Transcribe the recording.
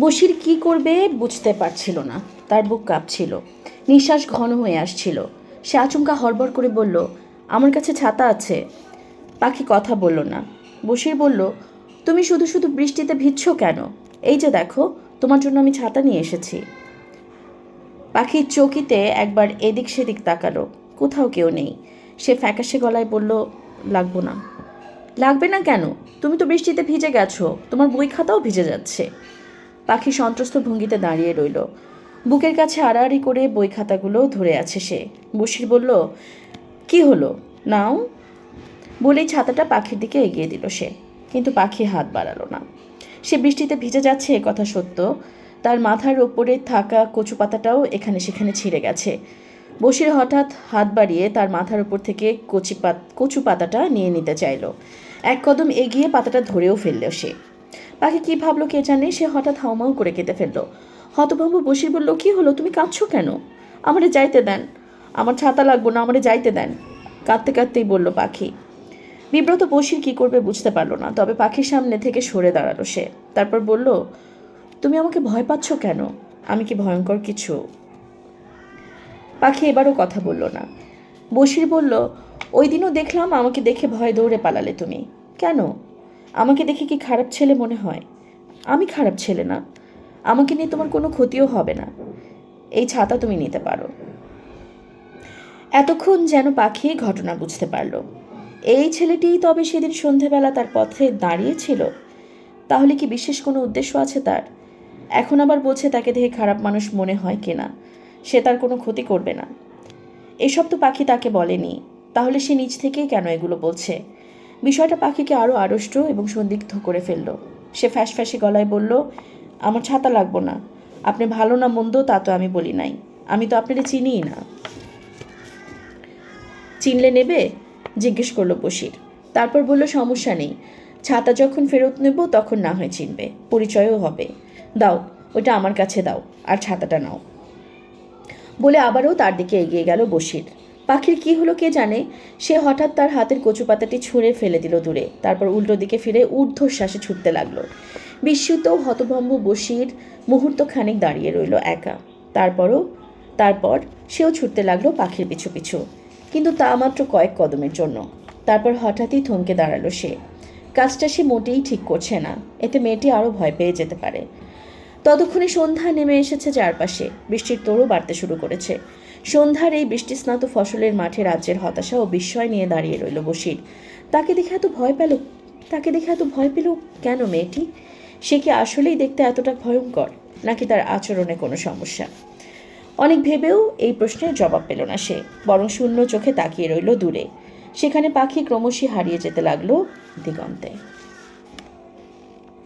বসির কি করবে বুঝতে পারছিল না। তার বুক কাঁপছিল। নিঃশ্বাস ঘন হয়ে আসছিল। সে আচমকা হড়বড় করে বলল, আমার কাছে ছাতা আছে। পাখি কথা বলল না। বসির বলল, তুমি শুধু শুধু বৃষ্টিতে ভিজছ কেন? এই যে দেখো, তোমার জন্য আমি ছাতা নিয়ে এসেছি। পাখির চৌকিতে একবার এদিক সেদিক তাকালো। কোথাও কেউ নেই। সে ফ্যাকাশে গলায় বলল, লাগবো না। লাগবে না কেন? তুমি তো বৃষ্টিতে ভিজে গেছো। তোমার বই খাতাও ভিজে যাচ্ছে। পাখি সন্ত্রস্ত ভঙ্গিতে দাঁড়িয়ে রইল। বুকের কাছে আড়াআড়ি করে বই খাতাগুলো ধরে আছে সে। বসির বলল, কি হলো? নাও। বলেই ছাতাটা পাখির দিকে এগিয়ে দিল সে। কিন্তু পাখি হাত বাড়ালো না। সে বৃষ্টিতে ভিজে যাচ্ছে এ কথা সত্য। তার মাথার ওপরে থাকা কচু পাতাটাও এখানে সেখানে ছিঁড়ে গেছে। বসির হঠাৎ হাত বাড়িয়ে তার মাথার ওপর থেকে কচি পাত, কচু পাতাটা নিয়ে নিতে চাইলো। এক কদম এগিয়ে পাতাটা ধরেও ফেলল সে। পাখি কি ভাবলো কে জানে, সে হঠাৎ হাউমাউ করে কেটে ফেলল। হতভম্ব বসির বলল কি হলো, তুমি কাঁদছো কেন? আমারে যাইতে দেন। আমার ছাতা লাগবো না, আমারে যাইতে দেন। কাঁদতে কাঁদতেই বলল পাখি। বিব্রত বসির কি করবে বুঝতে পারল না, তবে পাখির সামনে থেকে সরে দাঁড়াল সে। তারপর বলল, তুমি আমাকে ভয় পাচ্ছ কেন? আমি কি ভয়ঙ্কর কিছু? পাখি এবারও কথা বলল না। বসির বলল, ওই দিনও দেখলাম আমাকে দেখে ভয় দৌড়ে পালালে তুমি। কেন? আমাকে দেখে কি খারাপ ছেলে মনে হয়? আমি খারাপ ছেলে না। আমাকে নিয়ে তোমার কোনো ক্ষতিও হবে না। এই ছাতা তুমি নিতে পারো। এতক্ষণ যেন পাখি ঘটনা বুঝতে পারল। এই ছেলেটিই তবে সেদিন সন্ধেবেলা তার পথে দাঁড়িয়েছিল। তাহলে কি বিশেষ কোনো উদ্দেশ্য আছে তার? এখন আবার বলছে তাকে দেখে খারাপ মানুষ মনে হয় কিনা। সে তার কোনো ক্ষতি করবে না। এসব তো পাখি তাকে বলেনি। তাহলে সে নিজ থেকেই কেন এগুলো বলছে? বিষয়টা পাখিকে আরও আড়ষ্ট এবং সন্দিগ্ধ করে ফেলল। সে ফ্যাস ফ্যাসে গলায় বলল, আমার ছাতা লাগবো না। আপনি ভালো না মন্দ, তা তো আমি বলি নাই। আমি তো আপনারে চিনিই না। চিনলে নেবে? জিজ্ঞেস করল বসির তারপর বলল, সমস্যা নেই। ছাতা যখন ফেরত নেব, তখন না হয় চিনবে। পরিচয়ও হবে। দাও, ওটা আমার কাছে দাও, আর ছাতাটা নাও। বলে আবারও তার দিকে এগিয়ে গেল বসির পাখির কি হলো কে জানে? সে হঠাৎ তার হাতের কচু পাতাটি ছুঁড়ে ফেলে দিল দূরে। তারপর উল্টো দিকে ফিরে ঊর্ধ্বশ্বাসে ছুটতে লাগল। বিস্মিত হতভম্ব বসির মুহূর্ত খানিক দাঁড়িয়ে রইল একা। তারপরও, তারপর সেও ছুটতে লাগল পাখির পিছু পিছু। কিন্তু তা মাত্র কয়েক কদমের জন্য। তারপর হঠাৎই থমকে দাঁড়াল সে। কাজটা সে মোটেই ঠিক করছে না। এতে মেয়েটি আরও ভয় পেয়ে যেতে পারে। ততক্ষণে সন্ধ্যা নেমে এসেছে চারপাশে। বৃষ্টির তোড়ও বাড়তে শুরু করেছে। সন্ধ্যার এই বৃষ্টিস্নাত ফসলের মাঠে রাজ্যের হতাশা ও বিস্ময় নিয়ে দাঁড়িয়ে রইল বসির তাকে দেখে এত ভয় পেল, তাকে দেখে এত ভয় পেল কেন মেয়েটি? সে কি আসলেই দেখতে এতটা ভয়ঙ্কর, নাকি তার আচরণে কোনো সমস্যা? অনেক ভেবেও এই প্রশ্নের জবাব পেল না সে, বরং শূন্য চোখে তাকিয়ে রইল দূরে। সেখানে পাখি ক্রমশই হারিয়ে যেতে লাগল দিগন্তে।